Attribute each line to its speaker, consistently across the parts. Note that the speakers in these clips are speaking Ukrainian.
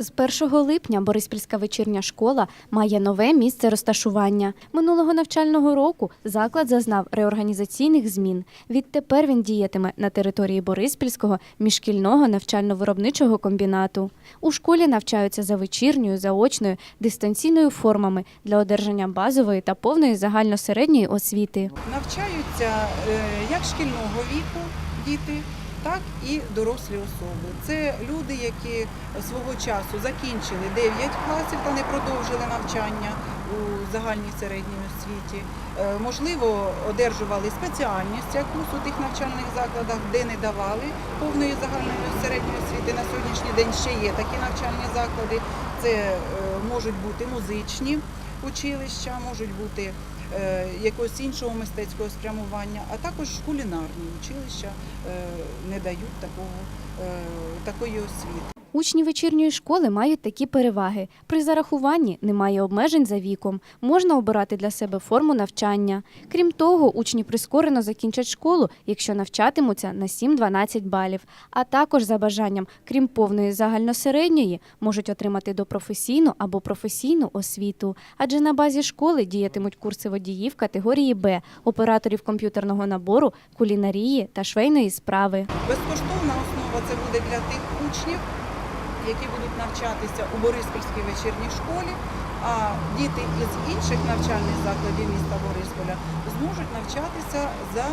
Speaker 1: З 1 липня Бориспільська вечірня школа має нове місце розташування. Минулого навчального року заклад зазнав реорганізаційних змін. Відтепер він діятиме на території Бориспільського міжшкільного навчально-виробничого комбінату. У школі навчаються за вечірньою, заочною, дистанційною формами для одержання базової та повної загальносередньої освіти.
Speaker 2: Навчаються е, як шкільного віку діти, так і дорослі особи. Це люди, які свого часу закінчили 9 класів та не продовжили навчання у загальній середній освіті. Е, Можливо, одержували спеціальність якусь у тих навчальних закладах, де не давали повної загальної середньої освіти. На сьогоднішній день ще є такі навчальні заклади. Це е, можуть бути музичні училища, можуть бути якогось іншого мистецького спрямування, а також кулінарні училища е, не дають такого, е, такої освіти.
Speaker 1: Учні вечірньої школи мають такі переваги. При зарахуванні немає обмежень за віком, можна обирати для себе форму навчання. Крім того, учні прискорено закінчать школу, якщо навчатимуться на 7-12 балів. А також за бажанням, крім повної загальносередньої, можуть отримати допрофесійну або професійну освіту. Адже на базі школи діятимуть курси водіїв категорії Б, операторів комп'ютерного набору, кулінарії та швейної справи.
Speaker 2: Безкоштовна основа це буде для тих учнів, які будуть навчатися у Бориспільській вечірній школі. А діти із інших навчальних закладів міста Борисполя зможуть навчатися за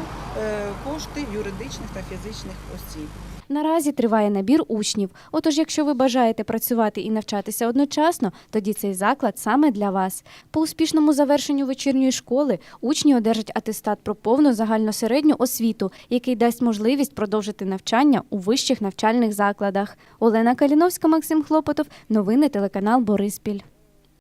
Speaker 2: е, кошти юридичних та фізичних осіб.
Speaker 1: Наразі триває набір учнів. Отож, якщо ви бажаєте працювати і навчатися одночасно, тоді цей заклад саме для вас. По успішному завершенню вечірньої школи учні одержать атестат про повну загальносередню освіту, який дасть можливість продовжити навчання у вищих навчальних закладах. Олена Каліновська, Максим Хлопотов. Новини телеканал Бориспіль.